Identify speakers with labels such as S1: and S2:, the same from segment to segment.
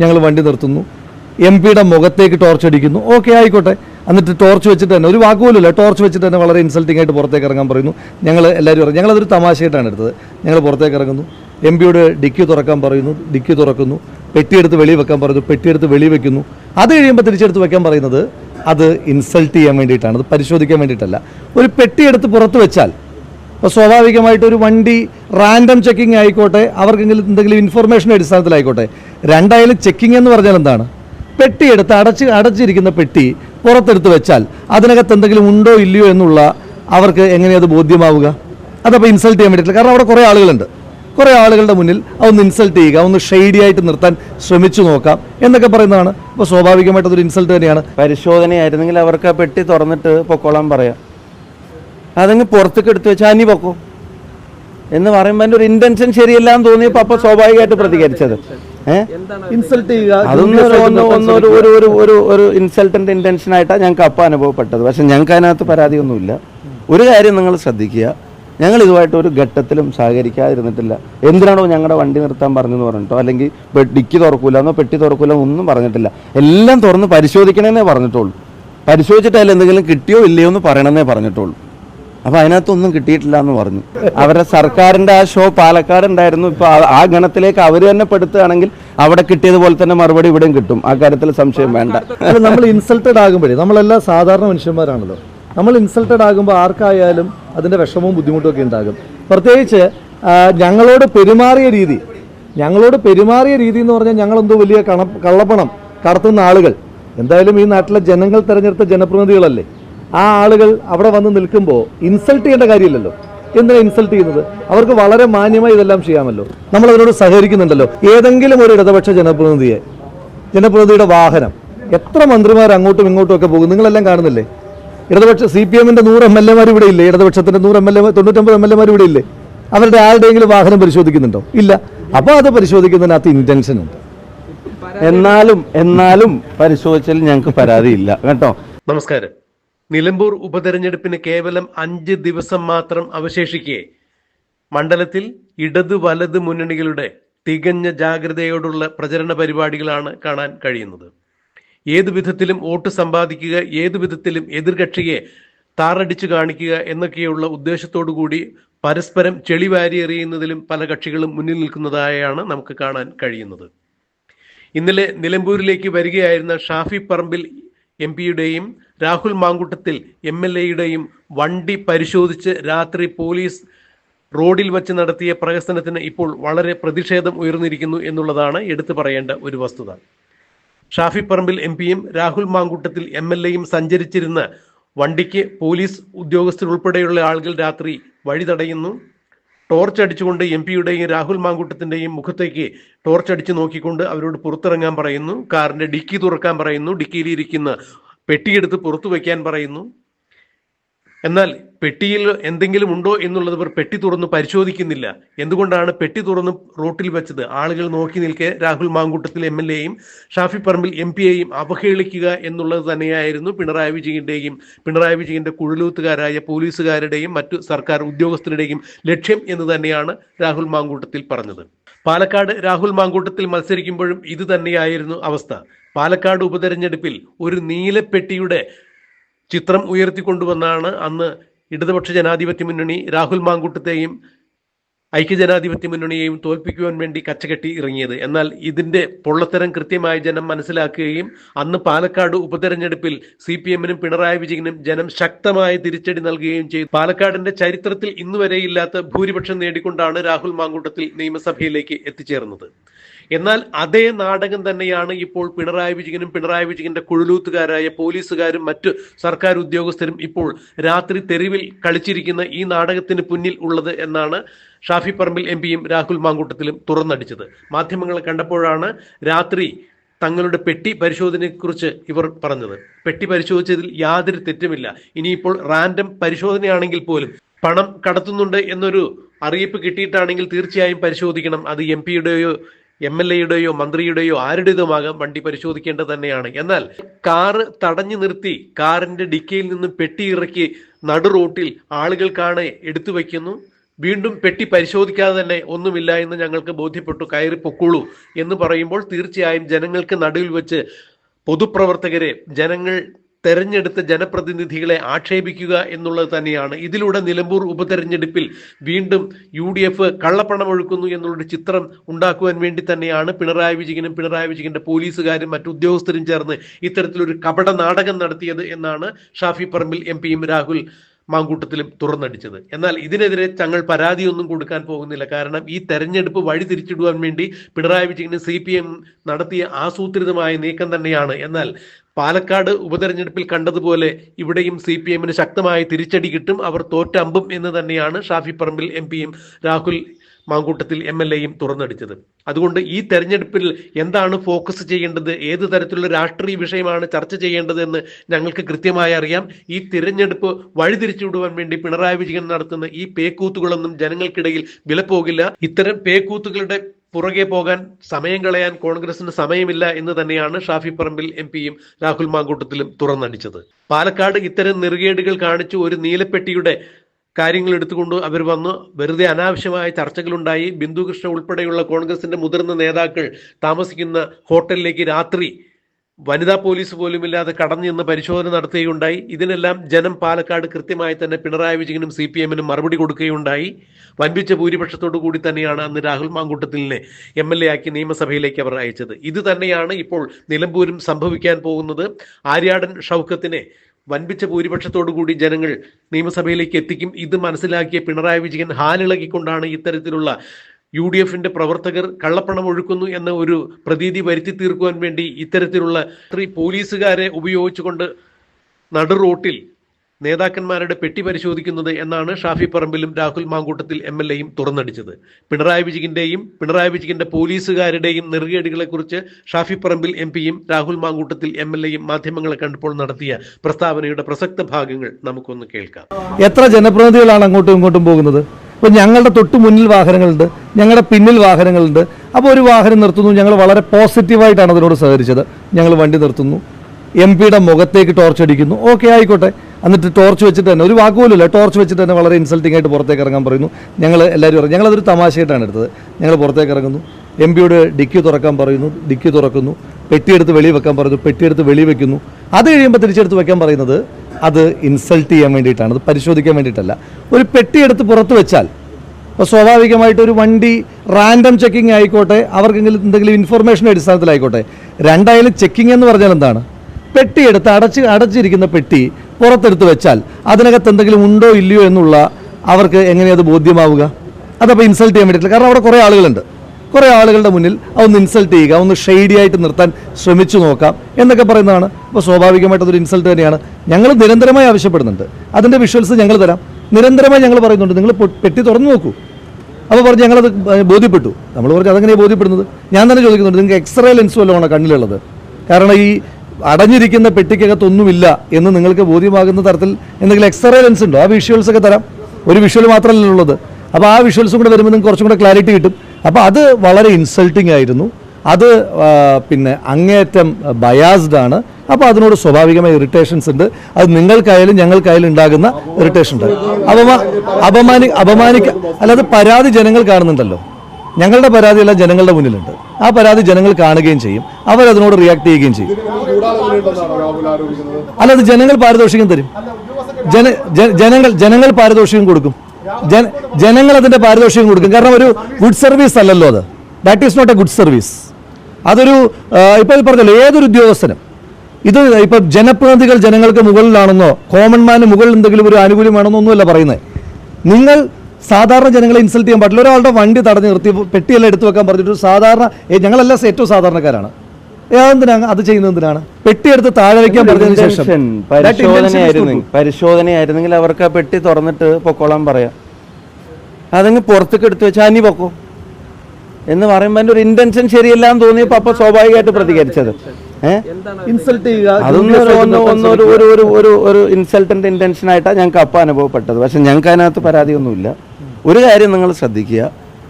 S1: ഞങ്ങൾ വണ്ടി നിർത്തുന്നു. എം പിയുടെ മുഖത്തേക്ക് ടോർച്ച് അടിക്കുന്നു. ഓക്കെ ആയിക്കോട്ടെ. എന്നിട്ട് ടോർച്ച് വെച്ചിട്ട് തന്നെ ഒരു വാക്കുപോലുമില്ല ടോർച്ച് വെച്ചിട്ട് തന്നെ വളരെ ഇൻസൾട്ടിംഗ് ആയിട്ട് പുറത്തേക്ക് ഇറങ്ങാൻ പറയുന്നു. ഞങ്ങൾ എല്ലാവരും പറയും ഞങ്ങളതൊരു തമാശയായിട്ടാണ് എടുത്തത്. ഞങ്ങൾ പുറത്തേക്ക് ഇറങ്ങുന്നു. എം പിയുടെ ഡിക്കി തുറക്കാൻ പറയുന്നു ഡിക്കി തുറക്കുന്നു. പെട്ടിയെടുത്ത് വെളി വെക്കാൻ പറയുന്നു പെട്ടിയെടുത്ത് വെളി വെക്കുന്നു. അത് കഴിയുമ്പോൾ തിരിച്ചെടുത്ത് വെക്കാൻ പറയുന്നത് അത് ഇൻസൾട്ട് ചെയ്യാൻ വേണ്ടിയിട്ടാണ് അത് പരിശോധിക്കാൻ വേണ്ടിയിട്ടല്ല. ഒരു പെട്ടിയെടുത്ത് പുറത്ത് വെച്ചാൽ അപ്പോൾ സ്വാഭാവികമായിട്ട് ഒരു വണ്ടി റാൻഡം ചെക്കിംഗ് ആയിക്കോട്ടെ അവർക്കെങ്കിലും എന്തെങ്കിലും ഇൻഫർമേഷൻ അടിസ്ഥാനത്തിലായിക്കോട്ടെ രണ്ടായാലും ചെക്കിംഗ് എന്ന് പറഞ്ഞാൽ എന്താണ്? പെട്ടി എടുത്ത് അടച്ച് അടച്ചിരിക്കുന്ന പെട്ടി പുറത്തെടുത്ത് വെച്ചാൽ അതിനകത്ത് എന്തെങ്കിലും ഉണ്ടോ ഇല്ലയോ എന്നുള്ള അവർക്ക് എങ്ങനെയത് ബോധ്യമാവുക? അതപ്പോൾ ഇൻസൾട്ട് ചെയ്യാൻ വേണ്ടിയിട്ടില്ല കാരണം അവിടെ കുറേ ആളുകളുണ്ട്. കുറേ ആളുകളുടെ മുന്നിൽ അതൊന്ന് ഇൻസൾട്ട് ചെയ്യുക ഒന്ന് ഷെയ്ഡി ആയിട്ട് നിർത്താൻ ശ്രമിച്ചു നോക്കാം എന്നൊക്കെ പറയുന്നതാണ്. അപ്പോൾ സ്വാഭാവികമായിട്ട് അതൊരു ഇൻസൾട്ട് തന്നെയാണ്.
S2: പരിശോധനയായിരുന്നെങ്കിൽ അവർക്ക് ആ പെട്ടി തുറന്നിട്ട് പൊക്കോളാൻ പറയാം. അതങ്ങ് പുറത്തേക്ക് എടുത്തു വെച്ചാൽ അനി പൊക്കോ? എന്ന് പറയുമ്പോൾ എന്റെ ഒരു ഇന്റൻഷൻ ശരിയല്ല എന്ന് തോന്നിയപ്പോൾ അപ്പോൾ സ്വാഭാവികമായിട്ട് പ്രതികരിച്ചത്.
S1: ഇൻസൾട്ട് ചെയ്യുക.
S2: അതൊന്നും ഒരു- ഒന്ന് ഒരു ഒരു ഒരു ഒരു ഒരു ഇൻസൾട്ടന്റ് ഇന്റൻഷൻ ആയിട്ടാണ് ഞങ്ങൾക്ക് അപ്പം അനുഭവപ്പെട്ടത്. പക്ഷെ ഞങ്ങൾക്ക് അതിനകത്ത് പരാതിയൊന്നുമില്ല. ഒരു കാര്യം നിങ്ങൾ ശ്രദ്ധിക്കുക. ഞങ്ങൾ ഇതുമായിട്ട് ഒരു ഘട്ടത്തിലും സഹകരിക്കാതിരുന്നിട്ടില്ല. എന്തിനാണോ ഞങ്ങളുടെ വണ്ടി നിർത്താൻ പറഞ്ഞെന്ന് പറഞ്ഞിട്ടോ അല്ലെങ്കിൽ ഡിക്കി തുറക്കൂല എന്നോ പെട്ടി തുറക്കൂല ഒന്നും പറഞ്ഞിട്ടില്ല. എല്ലാം തുറന്ന് പരിശോധിക്കണമെന്നേ പറഞ്ഞിട്ടുള്ളൂ. പരിശോധിച്ചിട്ട് അതിൽ എന്തെങ്കിലും കിട്ടിയോ ഇല്ലയോ എന്ന് പറയണമെന്നേ പറഞ്ഞിട്ടുള്ളൂ. അപ്പൊ അതിനകത്തൊന്നും കിട്ടിയിട്ടില്ല എന്ന് പറഞ്ഞു. അവരുടെ സർക്കാരിന്റെ ആ ഷോ പാലക്കാട് ഉണ്ടായിരുന്നു. ഇപ്പൊ ആ- ഗണത്തിലേക്ക് അവർ തന്നെ പെടുത്തുകയാണെങ്കിൽ അവിടെ കിട്ടിയതുപോലെ തന്നെ മറുപടി ഇവിടെയും കിട്ടും. ആ കാര്യത്തിൽ സംശയം വേണ്ട.
S1: നമ്മൾ ഇൻസൾട്ടഡ് ആകുമ്പോഴേ നമ്മളെല്ലാം സാധാരണ മനുഷ്യന്മാരാണല്ലോ. നമ്മൾ ഇൻസൾട്ടഡ് ആകുമ്പോൾ ആർക്കായാലും അതിന്റെ വിഷമവും ബുദ്ധിമുട്ടും ഒക്കെ ഉണ്ടാകും. പ്രത്യേകിച്ച് ഞങ്ങളോട് പെരുമാറിയ രീതി ഞങ്ങളോട് പെരുമാറിയ രീതി എന്ന് പറഞ്ഞാൽ ഞങ്ങളെന്തോ വലിയ കള്ളപ്പണം കടത്തുന്ന ആളുകൾ. എന്തായാലും ഈ നാട്ടിലെ ജനങ്ങൾ തെരഞ്ഞെടുത്ത ജനപ്രതിനിധികളല്ലേ? ആ ആളുകൾ അവിടെ വന്ന് നിൽക്കുമ്പോൾ ഇൻസൾട്ട് ചെയ്യേണ്ട കാര്യമില്ലല്ലോ. എന്തിനാ ഇൻസൾട്ട് ചെയ്യുന്നത്? അവർക്ക് വളരെ മാന്യമായി ഇതെല്ലാം ചെയ്യാമല്ലോ. നമ്മൾ അവരോട് സഹകരിക്കുന്നുണ്ടല്ലോ. ഏതെങ്കിലും ഒരു ഇടതുപക്ഷ ജനപ്രതിനിധിയെ ജനപ്രതിനിധിയുടെ വാഹനം എത്ര മന്ത്രിമാർ അങ്ങോട്ടും ഇങ്ങോട്ടും ഒക്കെ പോകും? നിങ്ങളെല്ലാം കാണുന്നില്ലേ? ഇടതുപക്ഷ സി പി എമ്മിന്റെ നൂറ് എം എൽ എമാർ ഇവിടെ ഇല്ലേ? ഇടതുപക്ഷത്തിന്റെ നൂറ് എം എൽ എ തൊണ്ണൂറ്റൊമ്പത് എം എൽ എമാർ ഇവിടെ ഇല്ലേ? അവരുടെ ആരുടെയെങ്കിലും വാഹനം പരിശോധിക്കുന്നുണ്ടോ? ഇല്ല. അപ്പോൾ അത് പരിശോധിക്കുന്നതിനകത്ത് ഇന്റൻഷൻ ഉണ്ട്.
S2: എന്നാലും എന്നാലും പരിശോധിച്ചാൽ ഞങ്ങൾക്ക് പരാതിയില്ല. കേട്ടോ?
S3: നമസ്കാരം. നിലമ്പൂർ ഉപതെരഞ്ഞെടുപ്പിന് കേവലം അഞ്ച് ദിവസം മാത്രം അവശേഷിക്കെ മണ്ഡലത്തിൽ ഇടത് വലത് മുന്നണികളുടെ തികഞ്ഞ ജാഗ്രതയോടുള്ള പ്രചരണ പരിപാടികളാണ് കാണാൻ കഴിയുന്നത്. ഏതു വിധത്തിലും വോട്ട് സമ്പാദിക്കുക ഏതു വിധത്തിലും എതിർകക്ഷിയെ താറടിച്ചു കാണിക്കുക എന്നൊക്കെയുള്ള ഉദ്ദേശത്തോടു കൂടി പരസ്പരം ചെളിവാരി എറിയുന്നതിലും പല കക്ഷികളും മുന്നിൽ നിൽക്കുന്നതായാണ് നമുക്ക് കാണാൻ കഴിയുന്നത്. ഇന്നലെ നിലമ്പൂരിലേക്ക് വരികയായിരുന്ന ഷാഫി പറമ്പിൽ എം പിയുടെയും രാഹുൽ മാങ്കുട്ടത്തിൽ എം എൽ എയുടെയും വണ്ടി പരിശോധിച്ച് രാത്രി പോലീസ് റോഡിൽ വച്ച് നടത്തിയ പ്രഹസനത്തിന് ഇപ്പോൾ വളരെ പ്രതിഷേധം ഉയർന്നിരിക്കുന്നു എന്നുള്ളതാണ് എടുത്തു പറയേണ്ട ഒരു വസ്തുത. ഷാഫി പറമ്പിൽ എം പിയും രാഹുൽ മാങ്കുട്ടത്തിൽ എം എൽ എയും സഞ്ചരിച്ചിരുന്ന വണ്ടിക്ക് പോലീസ് ഉദ്യോഗസ്ഥരുൾപ്പെടെയുള്ള ആളുകൾ രാത്രി വഴി തടയുന്നു ടോർച്ച് അടിച്ചുകൊണ്ട് എം പിയുടെയും രാഹുൽ മാങ്കൂട്ടത്തിന്റെയും മുഖത്തേക്ക് ടോർച്ച് അടിച്ചു നോക്കിക്കൊണ്ട് അവരോട് പുറത്തിറങ്ങാൻ പറയുന്നു. കാറിന്റെ ഡിക്കി തുറക്കാൻ പറയുന്നു. ഡിക്കിയിലിരിക്കുന്ന പെട്ടിയെടുത്ത് പുറത്തു വയ്ക്കാൻ പറയുന്നു. എന്നാൽ പെട്ടിയിൽ എന്തെങ്കിലും ഉണ്ടോ എന്നുള്ളത് ഇവർ പെട്ടി തുറന്ന് പരിശോധിക്കുന്നില്ല. എന്തുകൊണ്ടാണ് പെട്ടി തുറന്ന് റോട്ടിൽ വെച്ചത്? ആളുകൾ നോക്കി നിൽക്കെ രാഹുൽ മാങ്കൂട്ടത്തിൽ എം എൽ എയും ഷാഫി പറമ്പിൽ എം പിയെയും അവഹേളിക്കുക എന്നുള്ളത് തന്നെയായിരുന്നു പിണറായി വിജയന്റെയും പിണറായി വിജയന്റെ കുഴലൂത്തുകാരായ പോലീസുകാരുടെയും മറ്റു സർക്കാർ ഉദ്യോഗസ്ഥരുടെയും ലക്ഷ്യം എന്ന് തന്നെയാണ് രാഹുൽ മാങ്കൂട്ടത്തിൽ പറഞ്ഞത്. പാലക്കാട് രാഹുൽ മാങ്കൂട്ടത്തിൽ മത്സരിക്കുമ്പോഴും ഇത് തന്നെയായിരുന്നു അവസ്ഥ. പാലക്കാട് ഉപതെരഞ്ഞെടുപ്പിൽ ഒരു നീലപ്പെട്ടിയുടെ ചിത്രം ഉയർത്തിക്കൊണ്ടുവന്നാണ് അന്ന് ഇടതുപക്ഷ ജനാധിപത്യ മുന്നണി രാഹുൽ മാങ്കൂട്ടത്തെയും ഐക്യജനാധിപത്യ മുന്നണിയെയും തോൽപ്പിക്കുവാൻ വേണ്ടി കച്ചകെട്ടി ഇറങ്ങിയത്. എന്നാൽ ഇതിന്റെ പൊള്ളത്തരം കൃത്യമായി ജനം മനസ്സിലാക്കുകയും അന്ന് പാലക്കാട് ഉപതെരഞ്ഞെടുപ്പിൽ സി പി എമ്മിനും പിണറായി വിജയനും ജനം ശക്തമായ തിരിച്ചടി നൽകുകയും ചെയ്തു. പാലക്കാടിന്റെ ചരിത്രത്തിൽ ഇന്നുവരെയില്ലാത്ത ഭൂരിപക്ഷം നേടിക്കൊണ്ടാണ് രാഹുൽ മാങ്കൂട്ടത്തിൽ നിയമസഭയിലേക്ക് എത്തിച്ചേർന്നത്. എന്നാൽ അതേ നാടകം തന്നെയാണ് ഇപ്പോൾ പിണറായി വിജയനും പിണറായി വിജയന്റെ കുഴലൂത്തുകാരായ പോലീസുകാരും മറ്റ് സർക്കാർ ഉദ്യോഗസ്ഥരും ഇപ്പോൾ രാത്രി തെരുവിൽ കളിച്ചിരിക്കുന്ന ഈ നാടകത്തിന് പിന്നിൽ ഉള്ളത് എന്നാണ് ഷാഫി പറമ്പിൽ എം പിയും രാഹുൽ മാങ്കൂട്ടത്തിലും തുറന്നടിച്ചത്. മാധ്യമങ്ങൾ കണ്ടപ്പോഴാണ് രാത്രി തങ്ങളുടെ പെട്ടി പരിശോധനയെക്കുറിച്ച് ഇവർ പറഞ്ഞത്. പെട്ടി പരിശോധിച്ചതിൽ യാതൊരു തെറ്റുമില്ല. ഇനിയിപ്പോൾ റാൻഡം പരിശോധനയാണെങ്കിൽ പോലും പണം കടത്തുന്നുണ്ട് എന്നൊരു അറിയിപ്പ് കിട്ടിയിട്ടാണെങ്കിൽ തീർച്ചയായും പരിശോധിക്കണം. അത് എം പിയുടെയോ എം എൽ എയുടെയോ മന്ത്രിയുടെയോ ആരുടേതുമാകാം വണ്ടി പരിശോധിക്കേണ്ടത് തന്നെയാണ്. എന്നാൽ കാറ് തടഞ്ഞു നിർത്തി കാറിന്റെ ഡിക്കയിൽ നിന്ന് പെട്ടി ഇറക്കി നടു റോട്ടിൽ ആളുകൾ എടുത്തു വയ്ക്കുന്നു. വീണ്ടും പെട്ടി പരിശോധിക്കാതെ തന്നെ ഒന്നുമില്ല എന്ന് ഞങ്ങൾക്ക് ബോധ്യപ്പെട്ടു കയറി പൊക്കോളൂ എന്ന് പറയുമ്പോൾ തീർച്ചയായും ജനങ്ങൾക്ക് നടുവിൽ വെച്ച് പൊതുപ്രവർത്തകരെ ജനങ്ങൾ തെരഞ്ഞെടുത്ത ജനപ്രതിനിധികളെ ആക്ഷേപിക്കുക എന്നുള്ളത് തന്നെയാണ്. ഇതിലൂടെ നിലമ്പൂർ ഉപതെരഞ്ഞെടുപ്പിൽ വീണ്ടും യു ഡി എഫ് കള്ളപ്പണം ഒഴുക്കുന്നു എന്നുള്ളൊരു ചിത്രം ഉണ്ടാക്കുവാൻ വേണ്ടി തന്നെയാണ് പിണറായി വിജയനും പിണറായി വിജയന്റെ പോലീസുകാരും മറ്റു ഉദ്യോഗസ്ഥരും ചേർന്ന് ഇത്തരത്തിലൊരു കപട നാടകം നടത്തിയത് എന്നാണ് ഷാഫി പറമ്പിൽ എം പിയും രാഹുൽ മാങ്കൂട്ടത്തിലും തുറന്നടിച്ചത്. എന്നാൽ ഇതിനെതിരെ തങ്ങൾ പരാതിയൊന്നും കൊടുക്കാൻ പോകുന്നില്ല. കാരണം ഈ തെരഞ്ഞെടുപ്പ് വഴി തിരിച്ചിടുവാൻ വേണ്ടി പിണറായി വിജയന് സി പി എം നടത്തിയ ആസൂത്രിതമായ നീക്കം തന്നെയാണ്. എന്നാൽ പാലക്കാട് ഉപതെരഞ്ഞെടുപ്പിൽ കണ്ടതുപോലെ ഇവിടെയും സി പി എമ്മിന് ശക്തമായ തിരിച്ചടി കിട്ടും. അവർ തോറ്റമ്പും എന്ന് തന്നെയാണ് ഷാഫി പറമ്പിൽ എം പിയും രാഹുൽ മാങ്കൂട്ടത്തിൽ എം എൽ എയും തുറന്നടിച്ചത്. അതുകൊണ്ട് ഈ തെരഞ്ഞെടുപ്പിൽ എന്താണ് ഫോക്കസ് ചെയ്യേണ്ടത്? ഏത് തരത്തിലുള്ള രാഷ്ട്രീയ വിഷയമാണ് ചർച്ച ചെയ്യേണ്ടതെന്ന് ഞങ്ങൾക്ക് കൃത്യമായി അറിയാം. ഈ തിരഞ്ഞെടുപ്പ് വഴിതിരിച്ചുവിടുവാൻ വേണ്ടി പിണറായി വിജയൻ നടത്തുന്ന ഈ പേക്കൂത്തുകളൊന്നും ജനങ്ങൾക്കിടയിൽ വിലപ്പോകില്ല. ഇത്തരം പേക്കൂത്തുകളുടെ പുറകെ പോകാൻ സമയം കളയാൻ കോൺഗ്രസിന് സമയമില്ല എന്ന് തന്നെയാണ് ഷാഫി പറമ്പിൽ എം പിയും രാഹുൽ മാങ്കൂട്ടത്തിലും തുറന്നടിച്ചത്. പാലക്കാട് ഇത്തരം നെറുകേടുകൾ കാണിച്ചു ഒരു നീലപ്പെട്ടിയുടെ കാര്യങ്ങൾ എടുത്തുകൊണ്ട് അവർ വന്ന്. വെറുതെ അനാവശ്യമായ ചർച്ചകളുണ്ടായി. ബിന്ദുകൃഷ്ണ ഉൾപ്പെടെയുള്ള കോൺഗ്രസിന്റെ മുതിർന്ന നേതാക്കൾ താമസിക്കുന്ന ഹോട്ടലിലേക്ക് രാത്രി വനിതാ പോലീസ് പോലും ഇല്ലാതെ കടന്നു ചെന്ന് പരിശോധന നടത്തുകയുണ്ടായി. ഇതിനെല്ലാം ജനം പാലക്കാട് കൃത്യമായി തന്നെ പിണറായി വിജയനും സി പി എമ്മിനും മറുപടി കൊടുക്കുകയുണ്ടായി. വൻപിച്ച ഭൂരിപക്ഷത്തോടു കൂടി തന്നെയാണ് അന്ന് രാഹുൽ മാങ്കൂട്ടത്തിലിനെ എം എൽ എ ആക്കി നിയമസഭയിലേക്ക് അവർ അയച്ചത്. ഇത് തന്നെയാണ് ഇപ്പോൾ നിലമ്പൂരും സംഭവിക്കാൻ പോകുന്നത്. ആര്യാടൻ ഷൗക്കത്തിനെ വൻപിച്ച ഭൂരിപക്ഷത്തോടു കൂടി ജനങ്ങൾ നിയമസഭയിലേക്ക് എത്തിക്കും. ഇത് മനസ്സിലാക്കിയ പിണറായി വിജയൻ ഹാലിളകിക്കൊണ്ടാണ് ഇത്തരത്തിലുള്ള യു ഡി എഫിന്റെ പ്രവർത്തകർ കള്ളപ്പണം ഒഴുക്കുന്നു എന്ന ഒരു പ്രതീതി വരുത്തി തീർക്കുവാൻ വേണ്ടി ഇത്തരത്തിലുള്ള പോലീസുകാരെ ഉപയോഗിച്ചുകൊണ്ട് നടു റോട്ടിൽ നേതാക്കന്മാരുടെ പെട്ടി പരിശോധിക്കുന്നത് എന്നാണ് ഷാഫി പറമ്പിലും രാഹുൽ മാങ്കൂട്ടത്തിൽ എം എൽ എയും തുറന്നടിച്ചത്. പിണറായി വിജയന്റെയും പിണറായി വിജയന്റെ പോലീസുകാരുടെയും നെറുകേടുകളെക്കുറിച്ച് ഷാഫി പറമ്പിൽ എം പിയും രാഹുൽ മാങ്കൂട്ടത്തിൽ എം എൽ എയും മാധ്യമങ്ങളെ കണ്ടപ്പോൾ നടത്തിയ പ്രസ്താവനയുടെ പ്രസക്ത ഭാഗങ്ങൾ നമുക്കൊന്ന് കേൾക്കാം.
S1: എത്ര ജനപ്രതിനിധികളാണ് അങ്ങോട്ടും ഇങ്ങോട്ടും പോകുന്നത്? ഇപ്പോൾ ഞങ്ങളുടെ തൊട്ട് മുന്നിൽ വാഹനങ്ങളുണ്ട് ഞങ്ങളുടെ പിന്നിൽ വാഹനങ്ങളുണ്ട്. അപ്പോൾ ഒരു വാഹനം നിർത്തുന്നു ഞങ്ങൾ വളരെ പോസിറ്റീവായിട്ടാണ് അതിനോട് സഹകരിച്ചത്. ഞങ്ങൾ വണ്ടി നിർത്തുന്നു എം പിയുടെ മുഖത്തേക്ക് ടോർച്ച് അടിക്കുന്നു ഓക്കെ ആയിക്കോട്ടെ. എന്നിട്ട് ടോർച്ച് വെച്ചിട്ട് തന്നെ ഒരു വാക്കുപോലുമില്ല ടോർച്ച് വെച്ചിട്ട് തന്നെ വളരെ ഇൻസൾട്ടിംഗ് ആയിട്ട് പുറത്തേക്ക് ഇറങ്ങാൻ പറയുന്നു. ഞങ്ങൾ എല്ലാവരും ഇറങ്ങി ഞങ്ങളതൊരു തമാശയായിട്ടാണ് എടുത്തത്. ഞങ്ങൾ പുറത്തേക്ക് ഇറങ്ങുന്നു. എം പിയോട് ഡിക്കി തുറക്കാൻ പറയുന്നു ഡിക്കി തുറക്കുന്നു. പെട്ടിയെടുത്ത് വെളി വെക്കാൻ പറയുന്നു പെട്ടിയെടുത്ത് വെളി വെക്കുന്നു. അത് കഴിയുമ്പോൾ തിരിച്ചെടുത്ത് വെക്കാൻ പറയുന്നത് അത് ഇൻസൾട്ട് ചെയ്യാൻ വേണ്ടിയിട്ടാണ് അത് പരിശോധിക്കാൻ വേണ്ടിയിട്ടല്ല. ഒരു പെട്ടിയെടുത്ത് പുറത്ത് വെച്ചാൽ അപ്പോൾ സ്വാഭാവികമായിട്ട് ഒരു വണ്ടി റാൻഡം ചെക്കിംഗ് ആയിക്കോട്ടെ അവർക്കെങ്കിലും എന്തെങ്കിലും ഇൻഫർമേഷൻ അടിസ്ഥാനത്തിലായിക്കോട്ടെ രണ്ടായാലും ചെക്കിംഗ് എന്ന് പറഞ്ഞാൽ എന്താണ്? പെട്ടിയെടുത്ത് അടച്ച് അടച്ചിരിക്കുന്ന പെട്ടി പുറത്തെടുത്ത് വെച്ചാൽ അതിനകത്ത് എന്തെങ്കിലും ഉണ്ടോ ഇല്ലയോ എന്നുള്ള അവർക്ക് എങ്ങനെയത് ബോധ്യമാവുക? അതപ്പോൾ ഇൻസൾട്ട് ചെയ്യാൻ വേണ്ടിയിട്ടില്ല കാരണം അവിടെ കുറേ ആളുകളുണ്ട്. കുറേ ആളുകളുടെ മുന്നിൽ അതൊന്ന് ഇൻസൾട്ട് ചെയ്യുക ഒന്ന് ഷെയ്ഡി ആയിട്ട് നിർത്താൻ ശ്രമിച്ചു നോക്കാം എന്നൊക്കെ പറയുന്നതാണ്. അപ്പോൾ സ്വാഭാവികമായിട്ട് അതൊരു ഇൻസൾട്ട് തന്നെയാണ്. ഞങ്ങൾ നിരന്തരമായി ആവശ്യപ്പെടുന്നുണ്ട്. അതിന്റെ വിഷ്വൽസ് ഞങ്ങൾ തരാം. നിരന്തരമായി ഞങ്ങൾ പറയുന്നുണ്ട് നിങ്ങൾ പെട്ടി തുറന്നു നോക്കൂ. അപ്പോൾ പറഞ്ഞ് ഞങ്ങളത് ബോധ്യപ്പെട്ടു. നമ്മൾ പറഞ്ഞു അതെങ്ങനെയാണ് ബോധ്യപ്പെടുന്നത്? ഞാൻ തന്നെ ചോദിക്കുന്നുണ്ട് നിങ്ങൾക്ക് എക്സ്റേ ലെൻസ് വല്ലതുമാണോ കണ്ണിലുള്ളത്? കാരണം ഈ അടഞ്ഞിരിക്കുന്ന പെട്ടിക്കകത്തൊന്നുമില്ല എന്ന് നിങ്ങൾക്ക് ബോധ്യമാകുന്ന തരത്തിൽ എന്തെങ്കിലും എക്സ്റേ ലെൻസ് ഉണ്ടോ? ആ വിഷ്വൽസ് ഒക്കെ തരാം. ഒരു വിഷ്വൽ മാത്രമല്ല ഉള്ളത്. അപ്പോൾ ആ വിഷ്വൽസും കൂടെ വരുമ്പോൾ നിങ്ങൾക്ക് കുറച്ചും കൂടെ ക്ലാരിറ്റി കിട്ടും. അപ്പോൾ അത് വളരെ ഇൻസൾട്ടിംഗ് ആയിരുന്നു. അത് പിന്നെ അങ്ങേയറ്റം ബയാസ്ഡ് ആണ്. അപ്പോൾ അതിനോട് സ്വാഭാവികമായ ഇറിറ്റേഷൻസ് ഉണ്ട്. അത് നിങ്ങൾക്കായാലും ഞങ്ങൾക്കായാലും ഉണ്ടാകുന്ന ഇറിറ്റേഷൻ ഉണ്ട്. അപമാ അപമാനി അപമാനിക്ക അല്ലാതെ പരാതി ജനങ്ങൾ കാണുന്നുണ്ടല്ലോ. ഞങ്ങളുടെ പരാതിയെല്ലാം ജനങ്ങളുടെ മുന്നിലുണ്ട്. ആ പരാതി ജനങ്ങൾ കാണുകയും ചെയ്യും. അവരതിനോട് റിയാക്ട് ചെയ്യുകയും ചെയ്യും. അല്ലാതെ ജനങ്ങൾ പാരിതോഷികം തരും. ജന ജനങ്ങൾ ജനങ്ങൾ പാരിതോഷികം കൊടുക്കും. ജന ജനങ്ങൾ അതിന്റെ പാരിതോഷികം കൊടുക്കും. കാരണം ഒരു ഗുഡ് സർവീസ് അല്ലല്ലോ അത്. That is not a good service അതൊരു ഇപ്പോൾ പറഞ്ഞല്ലോ ഏതൊരു ഉദ്യോഗസ്ഥനും. ഇത് ഇപ്പൊ ജനപ്രതിനിധികൾ ജനങ്ങൾക്ക് മുകളിലാണെന്നോ കോമൺ മാന് മുകളിൽ എന്തെങ്കിലും ഒരു ആനുകൂല്യം വേണമെന്നോ ഒന്നുമല്ല പറയുന്നത്. നിങ്ങൾ സാധാരണ ജനങ്ങളെ ഇൻസൾട്ട് ചെയ്യാൻ പാടില്ല. ഒരാളുടെ വണ്ടി തടഞ്ഞു നിർത്തി പെട്ടിയെല്ലാം എടുത്തു വെക്കാൻ പറഞ്ഞിട്ട് സാധാരണ ഞങ്ങളെല്ലാം ഏറ്റവും സാധാരണക്കാരാണ്. എന്തിനാണ് അത് ചെയ്യുന്നത് എന്തിനാണ്? പെട്ടിയെടുത്ത് താഴെ വെക്കാൻ പറഞ്ഞതിന് ശേഷം.
S2: പരിശോധനയായിരുന്നു പരിശോധനയായിരുന്നെങ്കിൽ അവർക്ക് ആ പെട്ടി തുറന്നിട്ട് പൊക്കോളാൻ പറയാം. അതങ്ങ് പുറത്തേക്ക് എടുത്തു വെച്ചാൽ അനി പൊക്കോ? എന്ന് പറയുമ്പോൾ അതിന്റെ ഒരു ഇന്റൻഷൻ ശരിയല്ല എന്ന് തോന്നിയപ്പോൾ അപ്പൊ സ്വാഭാവികമായിട്ട് പ്രതികരിച്ചത്.
S1: ഇൻസൾട്ട് ചെയ്യുക
S2: ഒരു ഇൻസൾട്ടന്റ് ഇന്റൻഷൻ ആയിട്ടാണ് ഞങ്ങൾക്ക് അപ്പം അനുഭവപ്പെട്ടത്. പക്ഷെ ഞങ്ങൾക്ക് അതിനകത്ത് പരാതിയൊന്നുമില്ല. ഒരു കാര്യം നിങ്ങൾ ശ്രദ്ധിക്കുക.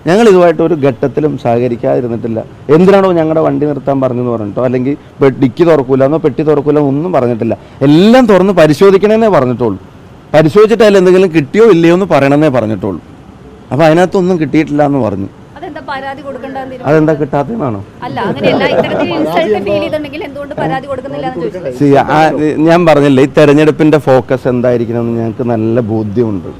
S2: ഞങ്ങൾ ഇതുമായിട്ട് ഒരു ഘട്ടത്തിലും സഹകരിക്കാതിരുന്നിട്ടില്ല. എന്തിനാണോ ഞങ്ങളുടെ വണ്ടി നിർത്താൻ പറഞ്ഞെന്ന് പറഞ്ഞിട്ടോ അല്ലെങ്കിൽ ഡിക്കി തുറക്കൂല എന്നോ പെട്ടി തുറക്കൂല ഒന്നും പറഞ്ഞിട്ടില്ല. എല്ലാം തുറന്ന് പരിശോധിക്കണമെന്നേ പറഞ്ഞിട്ടുള്ളൂ. പരിശോധിച്ചിട്ട് അതിൽ എന്തെങ്കിലും കിട്ടിയോ ഇല്ലയോ എന്ന് പറയണമെന്നേ പറഞ്ഞിട്ടുള്ളൂ. അപ്പോൾ അതിനകത്തൊന്നും കിട്ടിയിട്ടില്ല എന്ന് പറഞ്ഞു.
S4: അതെന്താ കിട്ടാത്തതാണോ എന്ന്
S2: ഞാൻ പറഞ്ഞില്ല ഈ തെരഞ്ഞെടുപ്പിന്റെ ഫോക്കസ് എന്തായിരിക്കണം എന്ന് ഞങ്ങൾക്ക് നല്ല ബോധ്യമുണ്ട്.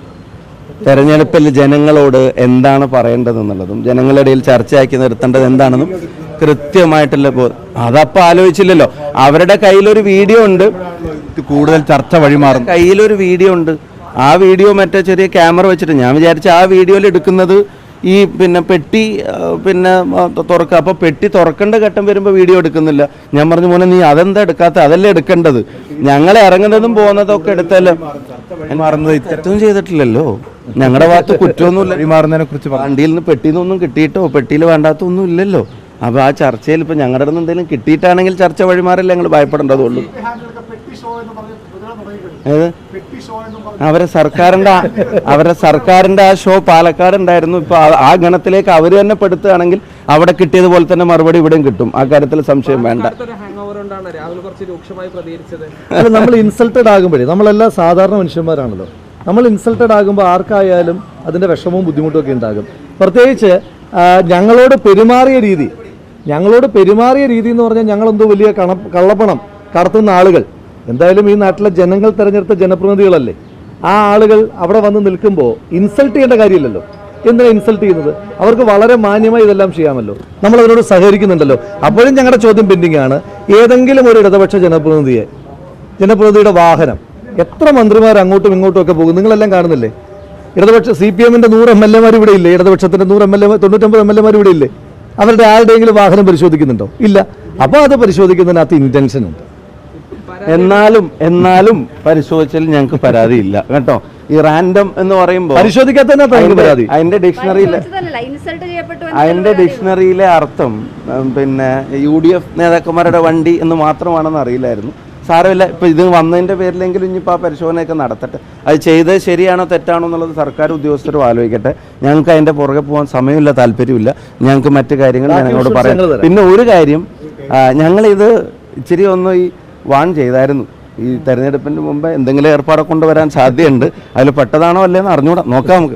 S2: തെരഞ്ഞെടുപ്പിൽ ജനങ്ങളോട് എന്താണ് പറയേണ്ടതെന്നുള്ളതും ജനങ്ങളുടെ ഇടയിൽ ചർച്ചയാക്കി നിർത്തേണ്ടത് എന്താണെന്നും കൃത്യമായിട്ടുള്ള ബോധം അതപ്പോൾ ആലോചിച്ചില്ലല്ലോ. അവരുടെ കയ്യിലൊരു വീഡിയോ ഉണ്ട്.
S5: കൂടുതൽ ചർച്ച വഴിമാറും.
S2: കയ്യിലൊരു വീഡിയോ ഉണ്ട്. ആ വീഡിയോ മറ്റേ ചെറിയ ക്യാമറ വെച്ചിട്ട് ഞാൻ വിചാരിച്ച ആ വീഡിയോയിൽ എടുക്കുന്നത് ഈ പിന്നെ പെട്ടി പിന്നെ തുറക്കുക അപ്പോൾ പെട്ടി തുറക്കേണ്ട ഘട്ടം വരുമ്പോൾ വീഡിയോ എടുക്കുന്നില്ല. ഞാൻ പറഞ്ഞു മോനെ നീ അതെന്താ എടുക്കാത്ത? അതല്ലേ എടുക്കേണ്ടത്. ഞങ്ങൾ ഇറങ്ങുന്നതും പോകുന്നതും ഒക്കെ എടുത്തല്ലോ
S5: മറന്നത് ഇത്തരത്തും
S2: തെറ്റൊന്നും ചെയ്തിട്ടില്ലല്ലോ. ഞങ്ങളുടെ ഭാഗത്ത് കുറ്റമൊന്നുമില്ല.
S5: വഴിമാറുന്നതിനെ കുറിച്ച്
S2: വണ്ടിയിൽ നിന്ന് പെട്ടിയിൽ നിന്നൊന്നും കിട്ടിയിട്ടോ? പെട്ടിയിൽ വേണ്ടാത്തൊന്നും ഇല്ലല്ലോ. അപ്പോൾ ആ ചർച്ചയിൽ ഇപ്പൊ ഞങ്ങളുടെ നിന്ന് എന്തെങ്കിലും കിട്ടിയിട്ടാണെങ്കിൽ ചർച്ച വഴിമാറില്ല ഞങ്ങൾ ഭയപ്പെടേണ്ടതുള്ളൂ. ഏത്? അവരെ സർക്കാരിന്റെ അവരുടെ അവരെ സർക്കാരിന്റെ ആ ഷോ പാലക്കാട് ഉണ്ടായിരുന്നു. ഇപ്പൊ ആ- ഗണത്തിലേക്ക് അവർ തന്നെ പെടുത്തുകയാണെങ്കിൽ അവിടെ കിട്ടിയതുപോലെ തന്നെ മറുപടി ഇവിടെയും കിട്ടും. ആ കാര്യത്തിൽ സംശയം വേണ്ട.
S6: ഒരു ഹാങ് ഓവർ കൊണ്ടാണ് രാഹുൽ കുറച്ച് രൂക്ഷമായി പ്രതികരിച്ചത്.
S1: അല്ല നമ്മൾ ഇൻസൾട്ടഡ് ആകുമ്പോഴേ നമ്മളെല്ലാം സാധാരണ മനുഷ്യന്മാരാണല്ലോ. നമ്മൾ ഇൻസൾട്ടഡ് ആകുമ്പോൾ ആർക്കായാലും അതിന്റെ വിഷമവും ബുദ്ധിമുട്ടും ഒക്കെ ഉണ്ടാകും. പ്രത്യേകിച്ച് ഞങ്ങളോട് പെരുമാറിയ രീതി ഞങ്ങളോട് പെരുമാറിയ രീതി എന്ന് പറഞ്ഞാൽ ഞങ്ങളെന്തോ വലിയ കണ കള്ളപ്പണം കടത്തുന്ന ആളുകൾ. എന്തായാലും ഈ നാട്ടിലെ ജനങ്ങൾ തെരഞ്ഞെടുത്ത ജനപ്രതിനിധികളല്ലേ? ആ ആളുകൾ അവിടെ വന്ന് നിൽക്കുമ്പോൾ ഇൻസൾട്ട് ചെയ്യേണ്ട കാര്യമില്ലല്ലോ. എന്തിനാ ഇൻസൾട്ട് ചെയ്യുന്നത്? അവർക്ക് വളരെ മാന്യമായി ഇതെല്ലാം ചെയ്യാമല്ലോ. നമ്മൾ അവരോട് സഹകരിക്കുന്നുണ്ടല്ലോ. അപ്പോഴും ഞങ്ങളുടെ ചോദ്യം പെൻഡിംഗ് ആണ്. ഏതെങ്കിലും ഒരു ഇടതുപക്ഷ ജനപ്രതിനിധിയെ ജനപ്രതിനിധിയുടെ വാഹനം എത്ര മന്ത്രിമാർ അങ്ങോട്ടും ഇങ്ങോട്ടും ഒക്കെ പോകും? നിങ്ങളെല്ലാം കാണുന്നില്ലേ? ഇടതുപക്ഷ സി പി എമ്മിന്റെ നൂറ് എം എൽ എമാർ ഇവിടെ ഇല്ലേ? ഇടതുപക്ഷത്തിന്റെ നൂറ് എം എൽ എ തൊണ്ണൂറ്റൊമ്പത് എം എൽ എമാർ ഇവിടെ ഇല്ലേ? അവരുടെ ആരുടെയെങ്കിലും വാഹനം പരിശോധിക്കുന്നുണ്ടോ? ഇല്ല. അപ്പോൾ അത് പരിശോധിക്കുന്നതിനകത്ത് ഇന്റൻഷൻ ഉണ്ട്.
S2: എന്നാലും എന്നാലും പരിശോധിച്ചാൽ ഞങ്ങൾക്ക് പരാതിയില്ല. കേട്ടോ? ഈ റാൻഡം എന്ന് പറയുമ്പോൾ
S1: പരാതി.
S2: അതിന്റെ
S4: ഡിക്ഷണറിയിലെ
S2: അതിന്റെ ഡിക്ഷണറിയിലെ അർത്ഥം പിന്നെ യു ഡി എഫ് നേതാക്കന്മാരുടെ വണ്ടി എന്ന് മാത്രമാണെന്ന് അറിയില്ലായിരുന്നു. സാരമില്ല ഇപ്പൊ ഇത് വന്നതിന്റെ പേരിലെങ്കിലും ഇനിയിപ്പോൾ ആ പരിശോധനയൊക്കെ നടത്തട്ടെ. അത് ചെയ്തത് ശരിയാണോ തെറ്റാണോ എന്നുള്ളത് സർക്കാർ ഉദ്യോഗസ്ഥരും ആലോചിക്കട്ടെ. ഞങ്ങൾക്ക് അതിന്റെ പുറകെ പോകാൻ സമയമില്ല താല്പര്യമില്ല. ഞങ്ങൾക്ക് മറ്റു കാര്യങ്ങൾ ഞാൻ
S1: ബാക്കി
S2: പറയാം. പിന്നെ ഒരു കാര്യം ഞങ്ങളിത് ഇച്ചിരി ഒന്ന് ഈ വാൺ ചെയ്തായിരുന്നു. ഈ തെരഞ്ഞെടുപ്പിന് മുമ്പ് എന്തെങ്കിലും ഏർപ്പാടൊക്കെ കൊണ്ടുവരാൻ സാധ്യതയുണ്ട്. അതിൽ പെട്ടതാണോ അല്ലേന്ന് അറിഞ്ഞൂടാ. നോക്കാം നമുക്ക്.